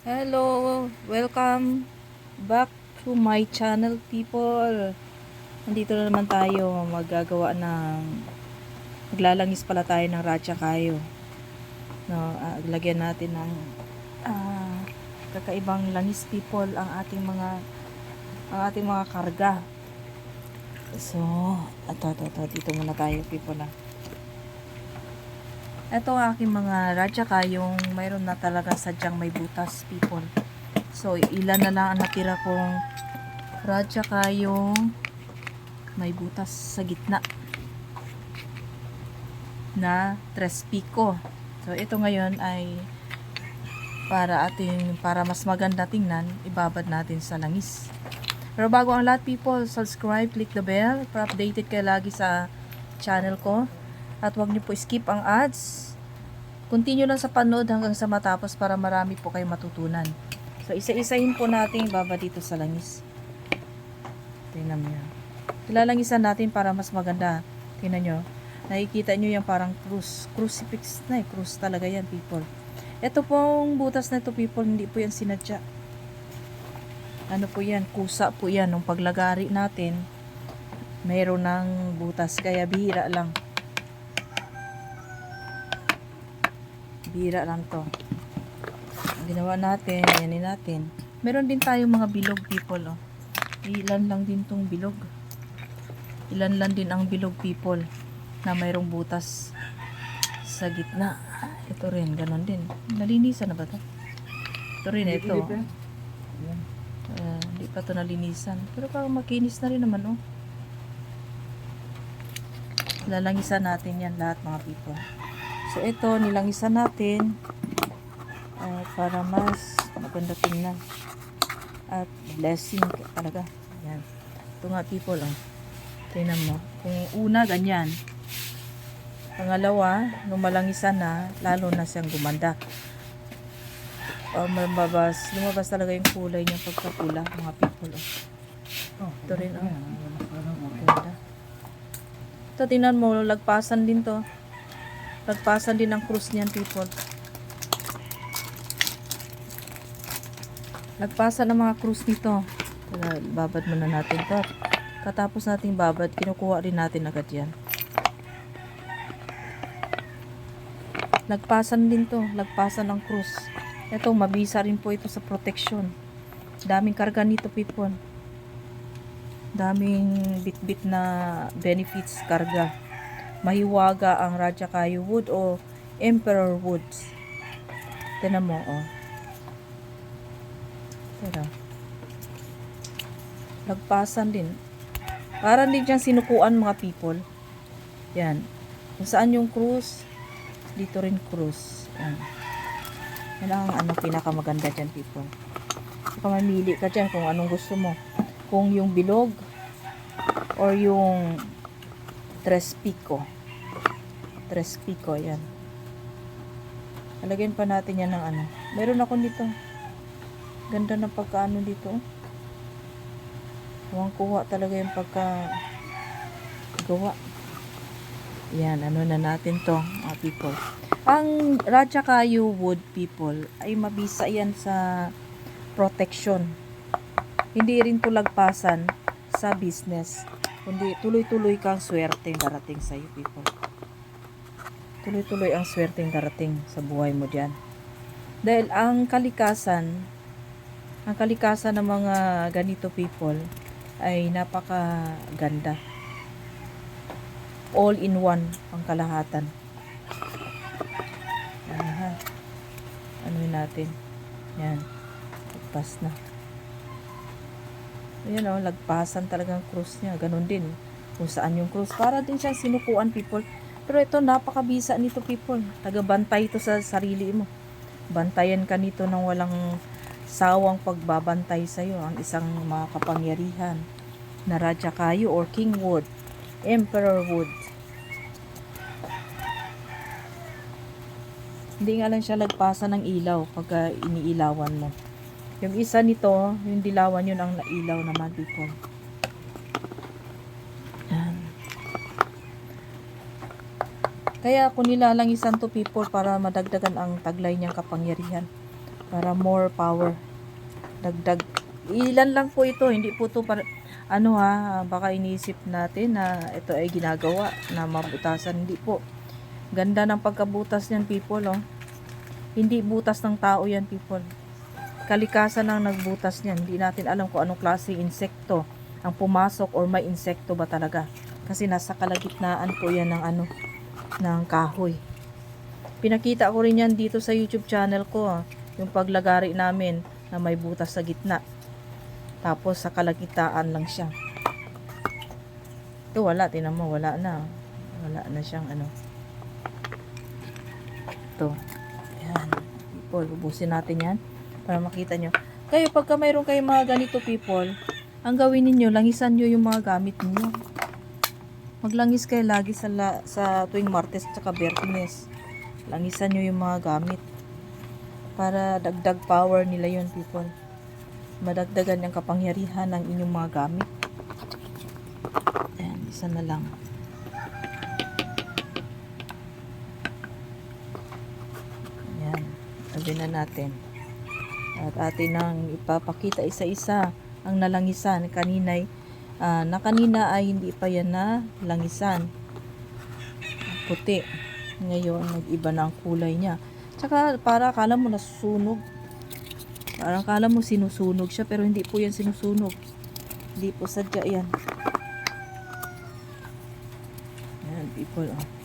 Hello! Welcome back to my channel, people. Nandito na naman tayo magagawa ng maglalangis pala tayo ng ratcha kayo. No, ah, lagyan natin ng ah, kakaibang langis people ang ating mga ang ating mga karga. So, ito, ito, ito. Dito muna tayo, people, ah. Ito ang aking mga radya yung mayroon na talaga sadyang may butas, people. So, ilan na lang ang natira kong radya yung may butas sa gitna na tres pico. So, ito ngayon ay para ating para mas maganda tingnan, ibabad natin sa langis. Pero bago ang lahat people, subscribe, click the bell para updated kayo lagi sa channel ko. At huwag niyo po skip ang ads. Continue lang sa panood hanggang sa matapos para marami po kayo matutunan. So, isa-isahin po natin baba dito sa langis. Tingnan niyo. Ilalangisan natin para mas maganda. Tingnan nyo. Nakikita nyo yung parang cruise. Crucifix na eh. Cruise talaga yan, people. Ito pong butas na ito, people, hindi po yan sinadya. Ano po yan? Kusa po yan. Nung paglagari natin, mayroon ng butas. Kaya bihira lang. Bihira lang to. Ang ginawa natin, ayanin natin. Meron din tayong mga bilog, people. Oh. Ilan lang din tong bilog. Ilan lang din ang bilog, people, na mayroong butas sa gitna. Ito rin, ganon din. Nalinisan na ba to? Ito rin, ito. Ah, Hindi pa to nalinisan. Pero parang makinis na rin naman, oh. Lalangisan natin yan lahat, mga people. So, ito, nilangisan natin ah, para mas maganda tingnan. At blessing talaga. Yan. Ito nga, people, oh. Tingnan mo. Kung una, ganyan. Pangalawa, nung malangisan na, lalo na siyang gumanda. Oh, lumabas, lumabas talaga yung kulay niya pagkapula, mga people. Oh. Ito rin, oh. Ganda. Ito, tingnan mo, lagpasan din to. Lagpasan din ang cruise niyan, people. Lagpasan ng mga cruise nito. Babad muna natin to. Katapos nating babad, kinukuha rin natin agad yan. Lagpasan din to. Lagpasan ng cruise. Ito, mabisa rin po ito sa protection. Daming karga nito, people. Daming bit-bit na benefits karga. Mahiwaga ang Raja Kayo wood o Emperor woods. Tinan mo, oh. Tira. Lagpasan din. Para din diyang sinukuan mga people. Yan. Kung saan yung cruise, dito rin cruise. Yan. Yan ang ano, pinakamaganda dyan, people. Saka mamili ka dyan kung anong gusto mo. Kung yung bilog or yung tres pico. Tres pico, yan. Alagyan pa natin yan ng ano. Meron ako nito. Ganda ng pagkaano dito. oh. Huwag kuha talaga yung pagka gawa. Yan, ano na natin to, mga people. Ang Raja Kayo wood, people, ay mabisa yan sa protection. Hindi rin to lagpasan sa business. Kundi tuloy-tuloy kang swerte darating sa iyo, people. Tuloy-tuloy ang swerte darating sa buhay mo diyan. Dahil ang kalikasan, ang kalikasan ng mga ganito people ay napakaganda. All in one ang kalahatan. Aha. Ano natin? Yan. Lagpas na. Ayan o, lagpasan talagang cruise niya. Ganon din. Kung saan yung cruise. Para din siyang sinukuan people. Pero ito, napakabisa nito people. Tagabantay ito sa sarili mo. Bantayan ka nito ng walang sawang pagbabantay sa'yo. Ang isang mga kapangyarihan na Raja Kayo or King Wood. Emperor Wood. Hindi nga lang siya lagpasan ng ilaw pagka iniilawan mo. Yung isa nito, yung dilawan yun ang nailaw naman people. Yan. Kaya kung nilalangisan to people para madagdagan ang taglay niyang kapangyarihan. Para more power. Dagdag. Ilan lang po ito. Hindi po to para, ano ha, baka iniisip natin na ito ay ginagawa na mabutasan. Hindi po. Ganda ng pagkabutas niyan, people, oh. Hindi butas ng tao yan, people. Kalikasan ang nagbutas niyan. Hindi natin alam kung anong klaseng insekto ang pumasok or may insekto ba talaga. Kasi nasa kalagitnaan po yan ng ano, ng kahoy. Pinakita ko rin yan dito sa YouTube channel ko, ah. yung paglagari namin na may butas sa gitna. Tapos sa kalagitaan lang siya. Ito wala, tinan mo, wala na. Wala na siyang ano. Ito. Ayan. People, ubusin natin yan para makita nyo. Kayo, pagka mayroon kayong mga ganito people, ang gawin ninyo, langisan nyo yung mga gamit ninyo. Maglangis kayo lagi sa, la, sa tuwing Martes at Biyernes. Langisan nyo yung mga gamit. Para dagdag power nila yon people. Madagdagan yung kapangyarihan ng inyong mga gamit. Ayan, isa na lang. Ayan, tabi na natin. At atin nang ipapakita isa-isa ang nalangisan. Kaninay, ah, na kanina ay hindi pa yan na langisan. Puti. Ngayon, nag-iba na ang kulay niya. Tsaka, para akala mo nasusunog. Parang akala mo sinusunog siya, pero hindi po yan sinusunog. Hindi po sadya yan. Ayan, people, oh.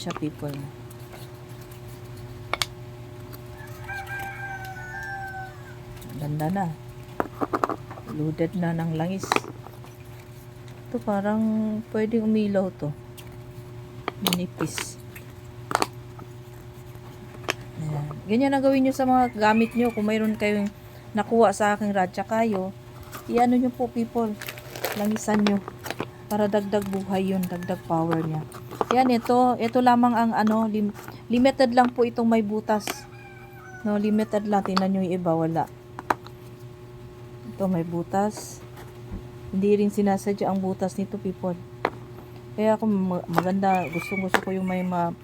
Siya, people. Ganda na. Loaded na ng langis. Ito parang pwedeng umilaw to. Manipis. Ayan. Ganyan ang gawin nyo sa mga gamit nyo. Kung mayroon kayong nakuha sa aking radya kayo, iano nyo po people. Langisan nyo. Para dagdag buhay yun. Dagdag power niya. Yan, ito. Ito lamang ang ano, lim- limited lang po itong may butas. No, limited lang. Tingnan nyo yung iba, wala. Ito, may butas. Hindi rin sinasadya ang butas nito, people. Kaya ako ma- maganda, gusto gusto ko yung may ma,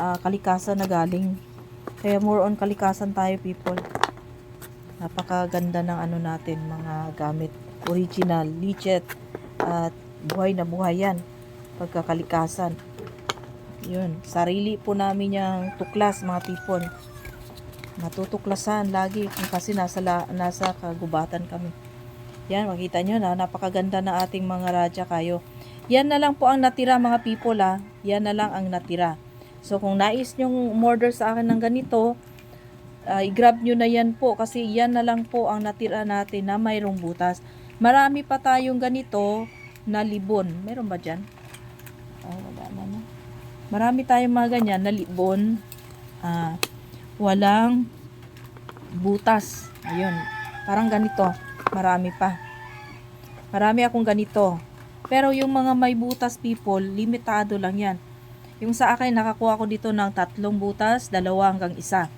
ah, kalikasan na galing. Kaya more on kalikasan tayo, people. Napakaganda ng ano natin, mga gamit. Original, legit, at buhay na buhay yan. Pagkakalikasan. Yun, sarili po namin yung tuklas, mga people. Natutuklasan lagi kasi nasa, la, nasa kagubatan kami. Yan, makita nyo na napakaganda ng ating mga radya kayo. Yan na lang po ang natira mga people ha. Yan na lang ang natira. So kung nais nyong order sa akin ng ganito, uh, i-grab nyo na yan po kasi yan na lang po ang natira natin na mayroong butas. Marami pa tayong ganito na libon. Meron ba dyan? Oh, wala na no. Marami tayong mga ganyan na libon. Ah, walang butas. Ayun. Parang ganito. Marami pa. Marami akong ganito. Pero yung mga may butas people, limitado lang yan. Yung sa akin, nakakuha ko dito ng tatlong butas, dalawa hanggang isa.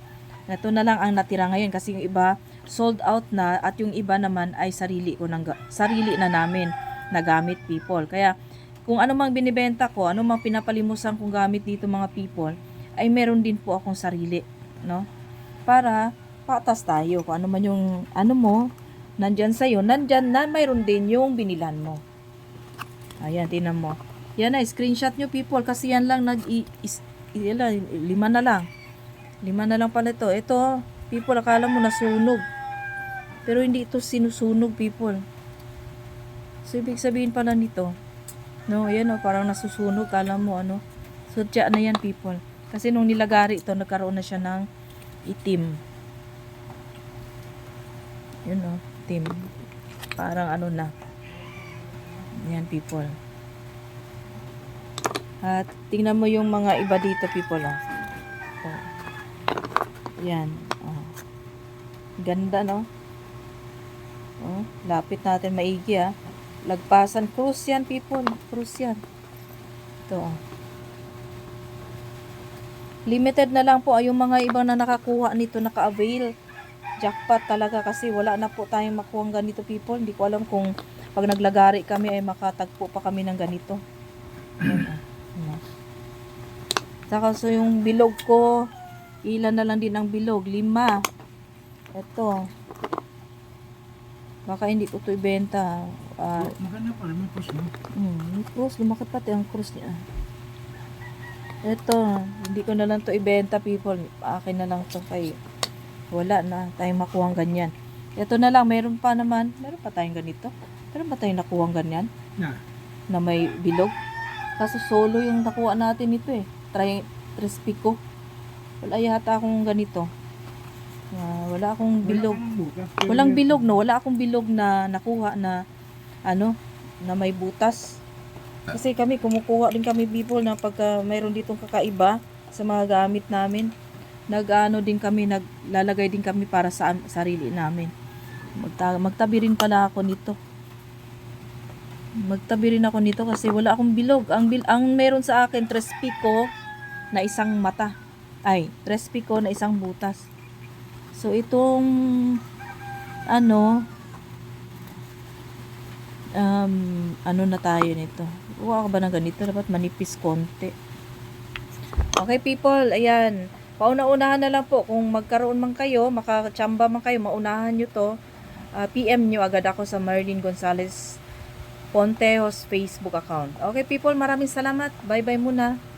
Ito na lang ang natira ngayon kasi yung iba sold out na at yung iba naman ay sarili ko ng, sarili na namin na gamit people. Kaya kung ano mang binibenta ko, ano mang pinapalimusan kong gamit dito mga people, ay meron din po akong sarili, no? Para patas tayo kung ano man yung ano mo nandyan sa'yo, nandyan na mayroon din yung binilan mo. Ayan, tinan mo. Yan na, screenshot nyo people kasi yan lang nag i, is, ilan, lima na lang. Lima na lang pala ito. Ito, people, akala mo nasunog. Pero hindi ito sinusunog people. So, ibig sabihin pala nito, no, yan o, parang nasusunog, kala mo ano, sudya na yan people. Kasi nung nilagari ito, nagkaroon na siya ng itim. Yun o, itim. Parang ano na. Yan people. At tingnan mo yung mga iba dito people oh. oh. Yan. Oh. Ganda no? Oh, lapit natin maigi ah. Lagpasan cruise yan people. Cruise yan. Ito. Limited na lang po ay yung mga ibang na nakakuha nito naka-avail. Jackpot talaga kasi wala na po tayong makuha ganito people. Hindi ko alam kung pag naglagari kami ay makatagpo pa kami ng ganito. Ah. Saka so yung bilog ko, ilan na lang din ang bilog? Lima. Ito. Baka hindi ko ito ibenta. Ah, Maganda pala, may push mo. Hmm, may cross. Lumakit pati ang cross niya. Ito, hindi ko na lang to ibenta people. Akin na lang to kay wala na tayong makuhang ganyan. Ito na lang, meron pa naman. Meron pa tayong ganito. Meron pa tayong nakuhang ganyan Na, na may bilog. Kaso solo yung nakuha natin ito eh. Try, Trespico. Wala yata akong ganito. Wala akong bilog. Walang bilog no, wala akong bilog na nakuha na ano, na may butas. Kasi kami kumukuha din kami people na pagka mayroon ditong kakaiba sa mga gamit namin. Nag-ano din kami, naglalagay din kami para sa sarili namin. Magta- magtabi rin pala ako nito. Magtabi rin ako nito kasi wala akong bilog. Ang bil ang meron sa akin Trespico na isang mata. Ay, Trespico na isang butas. So itong ano um, ano na tayo nito. Kuha ko ba ng ganito? Dapat manipis konti. Okay people, ayan. Pauna-unahan na lang po. Kung magkaroon man kayo, makachamba man kayo, maunahan nyo to. ah, PM nyo agad ako sa Marlene Gonzalez Pontejos Facebook account. Okay people, maraming salamat. Bye-bye muna.